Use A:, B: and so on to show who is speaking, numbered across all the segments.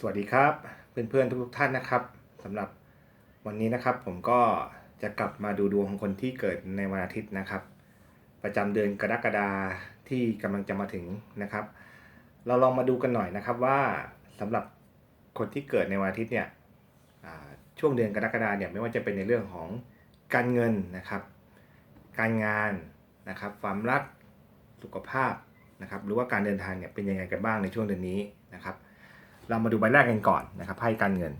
A: สวัสดีครับเพื่อนๆทุกๆท่านนะครับสำหรับวันนี้นะครับผมก็จะกลับมาดูดวงของคนที่เกิดในวันอาทิตย์นะครับ ประจำเดือนกรกฎาที่กำลังจะมาถึงนะครับ เราลองมาดูกันหน่อยนะครับว่าสำหรับคนที่เกิดในวันอาทิตย์เนี่ยช่วงเดือนกรกฎาเนี่ยไม่ว่าจะเป็นในเรื่องของการเงินนะครับ การงานนะครับ ความรักสุขภาพนะครับ หรือว่าการเดินทางเนี่ยเป็นยังไงกันบ้างในช่วงเดือนนี้นะครับ เรามาดูใบแรกกันก่อนนะครับไพ่การเงิน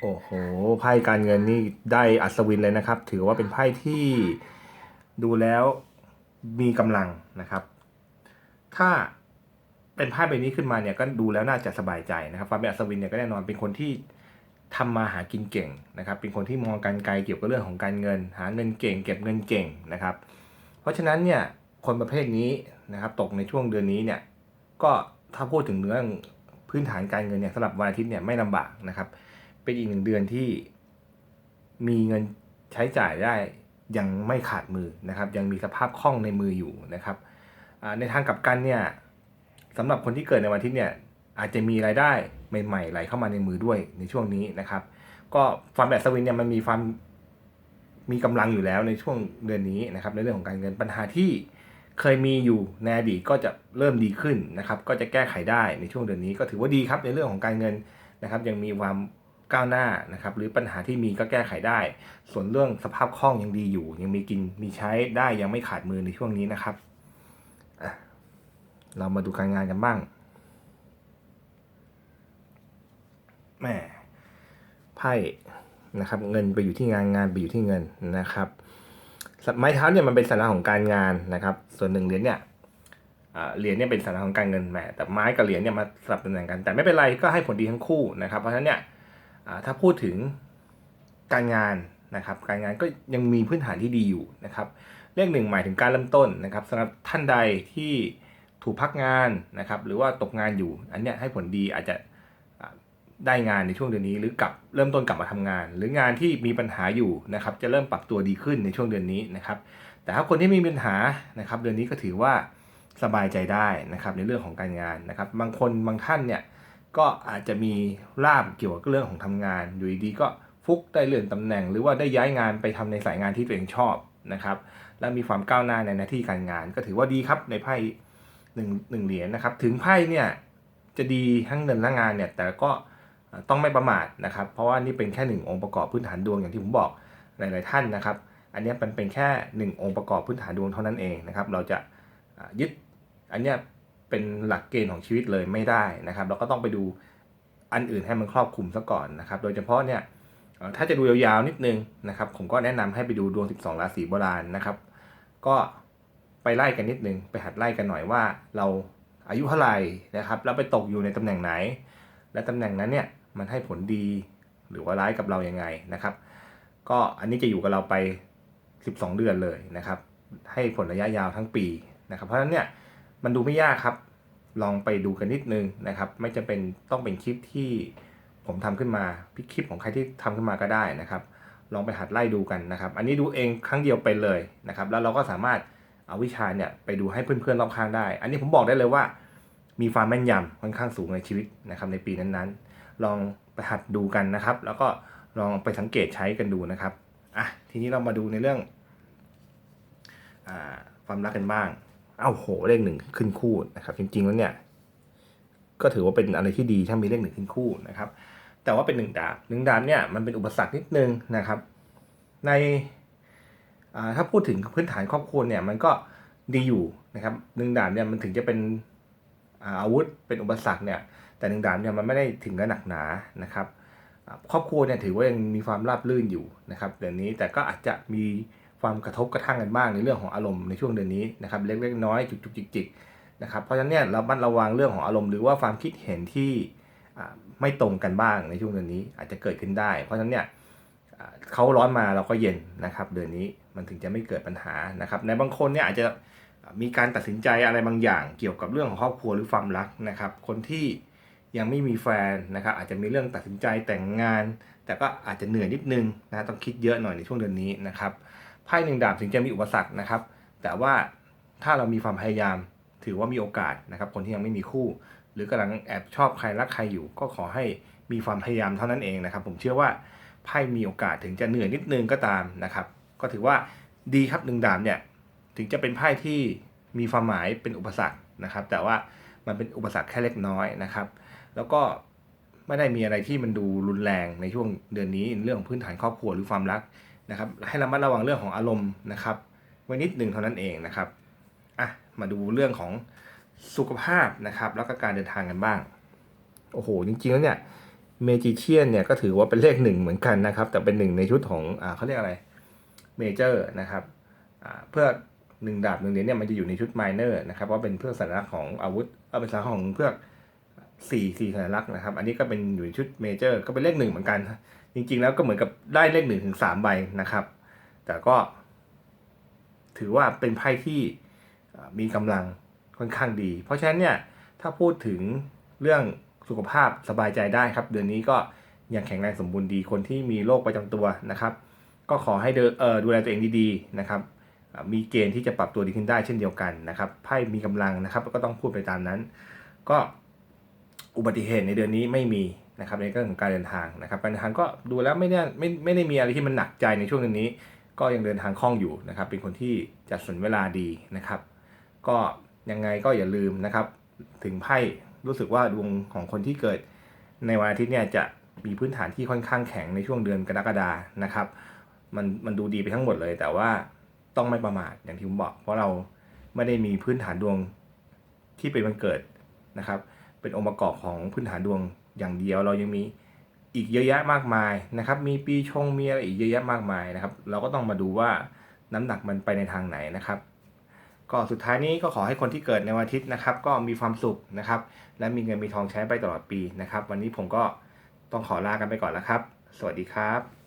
A: โอ้โหไพ่การเงินนี่ได้อัศวินเลยนะครับ ถือว่าเป็นไพ่ที่ดูแล้วมีกำลังนะครับ ถ้าเป็นไพ่ใบนี้ขึ้นมาเนี่ยก็ดูแล้วน่าจะสบายใจนะครับความเป็นอัศวินเนี่ยก็แน่นอนเป็นคนที่ทำมาหากินเก่งนะครับ เป็นคนที่มองการไกลเกี่ยวกับเรื่องของการเงิน หาเงินเก่ง เก็บเงินเก่งนะครับ เพราะฉะนั้นเนี่ยคนประเภทนี้นะครับ ตกในช่วงเดือนนี้เนี่ย ก็ถ้าพูดถึงเรื่องพื้นฐานการเงินเนี่ยสำหรับวันอาทิตย์เนี่ยไม่ลำบากนะครับ เป็นอีกหนึ่งเดือนที่มีเงินใช้จ่ายได้ยังไม่ขาดมือนะครับ ยังมีสภาพคล่องในมืออยู่นะครับในทางกลับกันเนี่ยสำหรับคนที่เกิดในวันอาทิตย์เนี่ยอาจจะมีรายได้ใหม่ๆไหลเข้ามาในมือด้วยในช่วงนี้นะครับ ก็ฟาร์มแบบสวินเนี่ยมันมีความมีกำลังอยู่แล้วในช่วงเดือนนี้นะครับในเรื่องของการเงินปัญหาที่ เคยมีอยู่ในอดีตก็จะเริ่มดีขึ้นนะครับก็จะแก้ไขได้ในช่วงเดือนนี้ก็ถือว่าดีครับในเรื่องของการเงินนะครับ ยังมีความก้าวหน้านะครับหรือปัญหาที่มีก็แก้ไขได้ ส่วนเรื่องสภาพคล่องยังดีอยู่ ยังมีกินมีใช้ได้ยังไม่ขาดมือในช่วงนี้นะครับ เรามาดูการงานกันบ้างแม่ไพ่นะครับ เงินไปอยู่ที่งานงานไปอยู่ที่เงินนะครับ ไม้เท้าเนี่ยมันเป็นสัญลักษณ์ของการงานนะครับ ส่วนหนึ่งเหรียญเนี่ยเหรียญเนี่ยเป็นสัญลักษณ์ของการเงินแหมแต่ไม้กับเหรียญเนี่ยมาสลับตำแหน่งกัน แต่ไม่เป็นไรก็ให้ผลดีทั้งคู่นะครับ เพราะฉะนั้นเนี่ยถ้าพูดถึงการงานนะครับ การงานก็ยังมีพื้นฐานที่ดีอยู่นะครับ เลขหนึ่งหมายถึงการเริ่มต้นนะครับสำหรับท่านใดที่ถูกพักงานนะครับ หรือว่าตกงานอยู่ อันเนี้ยให้ผลดีอาจจะ ได้งานในช่วงเดือนนี้ หรือกลับเริ่มต้นกลับมาทำงาน หรืองานที่มีปัญหาอยู่นะครับจะเริ่มปรับตัวดีขึ้นในช่วงเดือนนี้นะครับแต่ถ้าคนที่มีปัญหานะครับเดือนนี้ก็ถือว่าสบายใจได้นะครับในเรื่องของการงานนะครับบางคนบางท่านเนี่ยก็อาจจะมีลาบเกี่ยวกับเรื่องของทำงาน อยู่ดีๆก็ฟุกได้เลื่อนตำแหน่ง หรือว่าได้ย้ายงานไปทำในสายงานที่ตัวเองชอบนะครับและมีความก้าวหน้าในหน้าที่การงาน ก็ถือว่าดีครับในไพ่หนึ่งหนึ่งเหรียญนะครับถึงไพ่เนี่ยจะดีทั้งเงินและงานเนี่ยแต่ก็ ต้องไม่ประมาทนะครับ เพราะว่านี่เป็นแค่หนึ่งองค์ประกอบพื้นฐานดวงอย่างที่ผมบอกหลาย ๆ ท่านนะครับ อันนี้มันเป็นแค่หนึ่งองค์ประกอบพื้นฐานดวงเท่านั้นเองนะครับ เราจะยึดอันนี้เป็นหลักเกณฑ์ของชีวิตเลยไม่ได้นะครับ เราก็ต้องไปดูอันอื่นให้มันครอบคลุมซะก่อนนะครับ โดยเฉพาะเนี่ยถ้าจะดูยาวๆนิดนึงนะครับ ผมก็แนะนำให้ไปดูดวง 12 ราศีโบราณนะครับ ก็ไปไล่กันนิดนึง ไปหัดไล่กันหน่อยว่าเราอายุเท่าไหร่นะครับ แล้วไปตกอยู่ในตำแหน่งไหน และตำแหน่งนั้นเนี่ย มันให้ผลดีหรือว่าร้ายกับเรายังไงนะครับ ก็อันนี้จะอยู่กับเราไป 12 เดือนเลยนะครับ ให้ผลระยะยาวทั้งปีนะครับ เพราะฉะนั้นเนี่ยมันดูไม่ยากครับ ลองไปดูกันนิดนึงนะครับ ไม่จำเป็นต้องเป็นคลิปที่ผมทำขึ้นมาพิคลิปของใครที่ทำขึ้นมาก็ได้นะครับ ลองไปหัดไล่ดูกันนะครับ อันนี้ดูเองครั้งเดียวไปเลยนะครับ แล้วเราก็สามารถเอาวิชาเนี่ยไปดูให้เพื่อนๆรอบข้างได้ อันนี้ผมบอกได้เลยว่า มีความแม่นยำค่อนข้างสูงในชีวิตนะครับในปีนั้นๆ ลองไปหัดดูกันนะครับ แล้วก็ลองไปสังเกตใช้กันดูนะครับอะทีนี้เรามาดูในเรื่องอความรักกันบ้าง เอ้าโหเลขหนึ่งขึ้นคู่นะครับ จริงๆแล้วเนี่ยก็ถือว่าเป็นอะไรที่ดีถ้ามีเลขหนึ่งขึ้นคู่นะครับ แต่ว่าเป็นหนึ่งดาบหนึ่งดาบเนี่ยมันเป็นอุปสรรคนิดนึงนะครับ ในถ้าพูดถึงพื้นฐานครอบครัวเนี่ยมันก็ดีอยู่นะครับหนึ่งดาบเนี่ยมันถึงจะเป็น อาวุธเป็นอุปสรรคเนี่ยแต่หนึ่งดาบเนี่ยมันไม่ได้ถึงกับหนักหนานะครับครอบครัวเนี่ยถือว่ายังมีความราบรื่นอยู่นะครับเดือนนี้แต่ก็อาจจะมีความกระทบกระทั่งกันบ้างในเรื่องของอารมณ์ในช่วงเดือนนี้นะครับเล็กๆน้อยจุกๆจิกๆนะครับเพราะฉะนั้นเนี่ยเราบัดระวังเรื่องของอารมณ์หรือว่าความคิดเห็นที่ไม่ตรงกันบ้างในช่วงเดือนนี้อาจจะเกิดขึ้นได้ เพราะฉะนั้นเนี่ยเขาร้อนมาเราก็เย็นนะครับ เดือนนี้มันถึงจะไม่เกิดปัญหานะครับในบางคนเนี่ยอาจจะ มีการตัดสินใจอะไรบางอย่างเกี่ยวกับเรื่องของครอบครัวหรือความรักนะครับ คนที่ยังไม่มีแฟนนะครับอาจจะมีเรื่องตัดสินใจแต่งงาน แต่ก็อาจจะเหนื่อยนิดนึงนะต้องคิดเยอะหน่อยในช่วงเดือนนี้นะครับไพ่หนึ่งดาบถึงจะมีอุปสรรคนะครับ แต่ว่าถ้าเรามีความพยายามถือว่ามีโอกาสนะครับ คนที่ยังไม่มีคู่ หรือกำลังแอบชอบใครรักใครอยู่ ก็ขอให้มีความพยายามเท่านั้นเองนะครับ ผมเชื่อว่าไพ่มีโอกาสถึงจะเหนื่อยนิดนึงก็ตามนะครับ ก็ถือว่าดีครับหนึ่งดาบเนี่ย ถึงจะเป็นไพ่ที่มีความหมายเป็นอุปสรรคนะครับ แต่ว่ามันเป็นอุปสรรคแค่เล็กน้อยนะครับ แล้วก็ไม่ได้มีอะไรที่มันดูรุนแรงในช่วงเดือนนี้เรื่องของพื้นฐานครอบครัวหรือความรักนะครับ ให้ระมัดระวังเรื่องของอารมณ์นะครับไว้นิดหนึ่งเท่านั้นเองนะครับอะมาดูเรื่องของสุขภาพนะครับ แล้วก็การเดินทางกันบ้าง โอ้โห จริงๆแล้วเนี่ยเมจิเชียนเนี่ยก็ถือว่าเป็นเลขหนึ่งเหมือนกันนะครับ แต่เป็นหนึ่งในชุดของอ่าเขาเรียกอะไรเมเจอร์นะครับอ่าเพื่อ หนึ่งดาบหนึ่งเหรียญเนี่ยมันจะอยู่ในชุดไมเนอร์นะครับว่าเป็นเพื่อสัญลักษณ์ของอาวุธเอาเป็นสัญลักษณ์ของเพื่อสี่สี่สัญลักษณ์นะครับ อันนี้ก็เป็นอยู่ในชุดเมเจอร์ก็เป็นเลขหนึ่งเหมือนกัน จริง ๆ แล้วก็เหมือนกับได้เลขหนึ่งถึงสามใบนะครับ แต่ก็ ถือว่าเป็นไพ่ที่มีกำลังค่อนข้างดี เพราะฉะนั้นเนี่ยถ้าพูดถึงเรื่องสุขภาพสบายใจได้ครับ เดือนนี้ก็ยังแข็งแรงสมบูรณ์ดีคนที่มีโรคประจำตัวนะครับ ก็ขอให้เออดูแลตัวเองดีๆนะครับ มีเกณฑ์ที่จะปรับตัวดีขึ้นได้เช่นเดียวกันนะครับไพ่มีกำลังนะครับก็ต้องพูดไปตามนั้น ก็อุบัติเหตุในเดือนนี้ไม่มีนะครับในเรื่องของการเดินทางนะครับการเดินทางก็ดูแล้วไม่ได้ไม่ไม่ได้มีอะไรที่มันหนักใจในช่วงเดือนนี้ ก็ยังเดินทางคล่องอยู่นะครับ เป็นคนที่จัดสรรเวลาดีนะครับ ก็ยังไงก็อย่าลืมนะครับ ถึงไพ่รู้สึกว่าดวงของคนที่เกิดในวันอาทิตย์เนี่ยจะมีพื้นฐานที่ค่อนข้างแข็งในช่วงเดือนกรกฎานะครับ มันมันดูดีไปทั้งหมดเลยแต่ว่า ต้องไม่ประมาทอย่างที่ผมบอก เพราะเราไม่ได้มีพื้นฐานดวงที่เป็นวันเกิดนะครับ เป็นองค์ประกอบของพื้นฐานดวงอย่างเดียวเรายังมีอีกเยอะแยะมากมายนะครับ มีปีชงมีอะไรอีกเยอะแยะมากมายนะครับ เราก็ต้องมาดูว่าน้ำหนักมันไปในทางไหนนะครับ ก็สุดท้ายนี้ก็ขอให้คนที่เกิดในวันอาทิตย์นะครับ ก็มีความสุขนะครับ และมีเงินมีทองใช้ไปตลอดปีนะครับ วันนี้ผมก็ต้องขอลากันไปก่อนแล้วครับ สวัสดีครับ